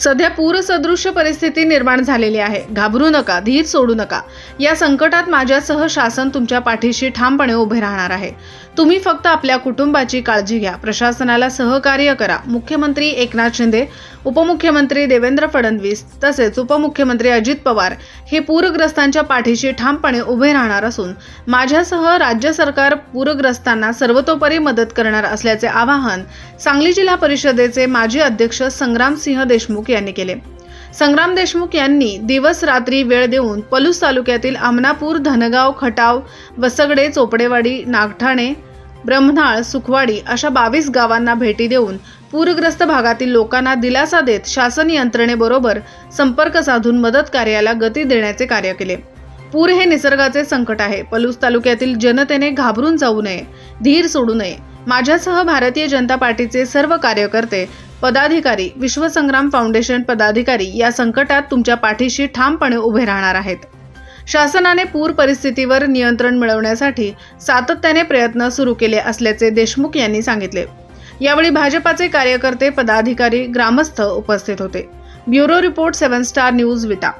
सध्या पूरसदृश्य परिस्थिती निर्माण झालेली आहे. घाबरू नका धीर सोडू नका. या संकटात माझ्यासह शासन तुमच्या पाठीशी ठामपणे उभे राहणार आहे. तुम्ही फक्त आपल्या कुटुंबाची काळजी घ्या. प्रशासनाला सहकार्य करा. मुख्यमंत्री एकनाथ शिंदे उपमुख्यमंत्री देवेंद्र फडणवीस तसेच उपमुख्यमंत्री अजित पवार हे पूरग्रस्तांच्या पाठीशी ठामपणे उभे राहणार असून माझ्यासह राज्य सरकार पूरग्रस्तांना सर्वतोपरी मदत करणार असल्याचे आवाहन सांगली जिल्हा परिषदेचे माजी अध्यक्ष संग्रामसिंह देशमुख यांनी केले. संग्राम देशमुख यांनी दिवस रात्री वेळ देऊन पलूस तालुक्यातील आमनापूर धनगाव खटाव वसगडे चोपडेवाडी नागठाणे ब्रह्मनाळ सुखवाडी अशा बावीस गावांना भेटी देऊन पूरग्रस्त भागातील लोकांना दिलासा देत शासन यंत्रणेबरोबर संपर्क साधून मदत कार्याला गती देण्याचे कार्य केले. पूर हे निसर्गाचे संकट आहे. पलूस तालुक्यातील जनतेने घाबरून जाऊ नये धीर सोडू नये. माझ्यासह भारतीय जनता पार्टीचे सर्व कार्यकर्ते पदाधिकारी विश्वसंग्राम फाउंडेशन पदाधिकारी या संकटात तुमच्या पाठीशी ठामपणे उभे राहणार आहेत. शासनाने पूर परिस्थितीवर नियंत्रण मिळवण्यासाठी सातत्याने प्रयत्न सुरू केले असल्याचे देशमुख यांनी सांगितले. यावेळी भाजपाचे कार्यकर्ते पदाधिकारी ग्रामस्थ उपस्थित होते. Bureau report seven star news Vita.